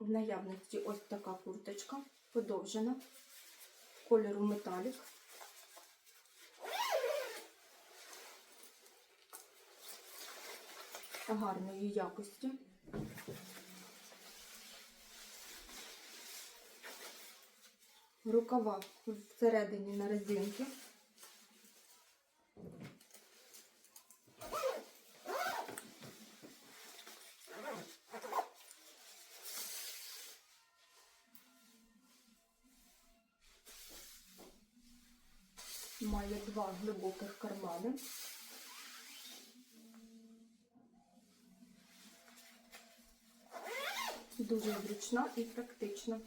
В наявності ось така курточка, подовжена, кольору металік. Гарної якості. Рукава всередині на резинки. Має два глибоких кармани. Дуже зручна і практична.